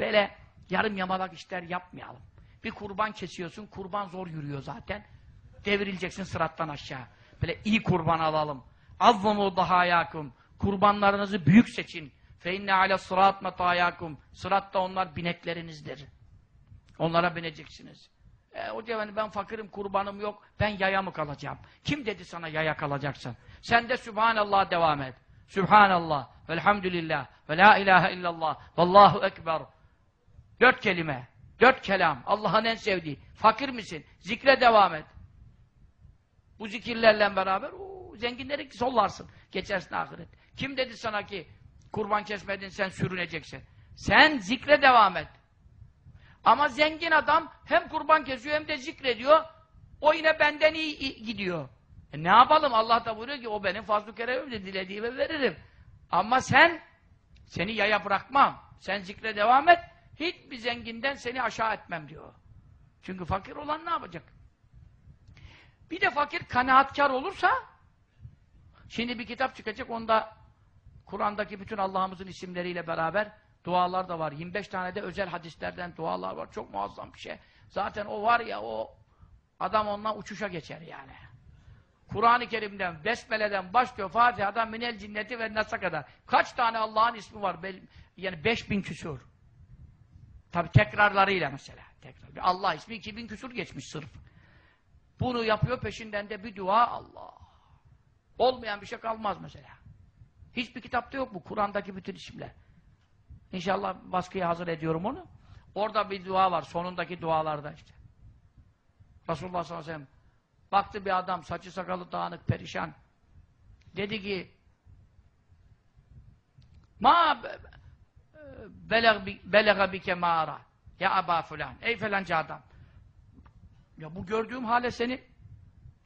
Böyle yarım yamalak işler yapmayalım. Bir kurban kesiyorsun, kurban zor yürüyor zaten. Devrileceksin sırattan aşağı. Böyle iyi kurban alalım. Azzamu dahayakum. Kurbanlarınızı büyük seçin. Fe inne ale sırat metayakum. Sıratta onlar bineklerinizdir. Onlara bineceksiniz. E, hoca efendi ben fakirim, kurbanım yok. Ben yaya mı kalacağım? Kim dedi sana yaya kalacaksın? Sen de Sübhanallah devam et. Sübhanallah, velhamdülillah, ve la ilahe illallah, vallahu ekber. Dört kelime, dört kelam. Allah'ın en sevdiği. Fakir misin? Zikre devam et. Bu zikirlerle beraber uu, zenginleri sollarsın. Geçersin ahiret. Kim dedi sana ki kurban kesmedin sen sürüneceksin? Sen zikre devam et. Ama zengin adam hem kurban kesiyor hem de zikrediyor. O yine benden iyi, gidiyor. E ne yapalım? Allah da buyuruyor ki o benim fazl-ı keremimdir. Dilediğime veririm. Ama sen seni yaya bırakmam. Sen zikre devam et. Hiçbir zenginden seni aşağı etmem diyor. Çünkü fakir olan ne yapacak? Bir de fakir kanaatkar olursa şimdi bir kitap çıkacak onda Kur'an'daki bütün Allah'ımızın isimleriyle beraber dualar da var. 25 tane de özel hadislerden dualar var. Çok muazzam bir şey. Zaten o var ya o adam ondan uçuşa geçer yani. Kur'an-ı Kerim'den, Besmele'den başlıyor Fatiha'dan minel cinneti ve nasa kadar. Kaç tane Allah'ın ismi var? Yani 5000 küsur. Tabi tekrarlarıyla mesela. Tekrar. Allah ismi 2000 küsur geçmiş sırf. Bunu yapıyor peşinden de bir dua Allah. Olmayan bir şey kalmaz mesela. Hiçbir kitapta yok bu. Kur'an'daki bütün isimler. İnşallah baskıya hazır ediyorum onu. Orada bir dua var. Sonundaki dualarda işte. Resulullah sallallahu aleyhi ve sellem baktı bir adam saçı sakalı dağınık perişan. Dedi ki ma belega bike ma'ara ya aba fulan. Ey falanca adam. Ya bu gördüğüm hale seni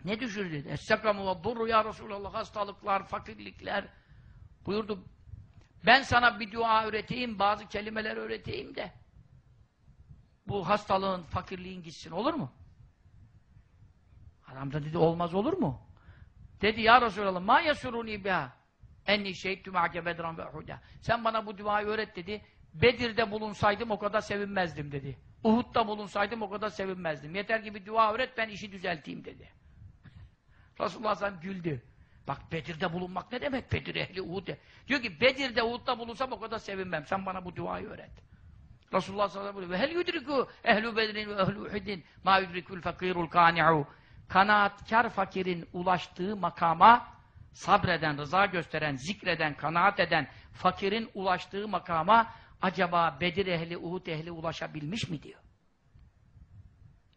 ne düşürdü? dedi. Es-sakamu ve durru ya Resulallah. Hastalıklar, fakirlikler. Buyurdu. Ben sana bir dua öğreteyim, bazı kelimeler öğreteyim de bu hastalığın, fakirliğin gitsin. Olur mu? Adam da dedi olmaz olur mu? Dedi ya Resulallah ma yasuruni biha enni şehittu ma'ke bedran ve uhuda. Sen bana bu duayı öğret dedi. Bedir'de bulunsaydım o kadar sevinmezdim dedi. Uhud'da bulunsaydım o kadar sevinmezdim. Yeter ki bir dua öğret ben işi düzelteyim dedi. Resulullah sallallahu güldü. Bak Bedir'de bulunmak ne demek? Bedir ehli Uhud. Diyor ki Bedir'de Uhud'da bulunsam o kadar sevinmem. Sen bana bu duayı öğret. Resulullah sallallahu aleyhi ve sellem ve hel yudriku ehlu bedrin ve ehlu uhudin ma yudrikul fakirul kani'u kanaatkar fakirin ulaştığı makama sabreden, rıza gösteren, zikreden, kanaat eden fakirin ulaştığı makama acaba Bedir ehli, Uhud ehli ulaşabilmiş mi diyor.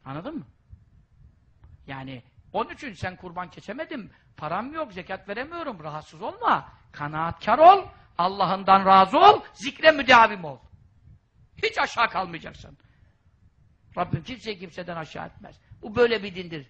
Anladın mı? Yani onun için sen kurban kesemedim, param yok, zekat veremiyorum, rahatsız olma. Kanaatkar ol, Allah'ından razı ol, zikre müdavim ol. Hiç aşağı kalmayacaksın. Rabbim kimseyi kimseden aşağı etmez. Bu böyle bir dindir.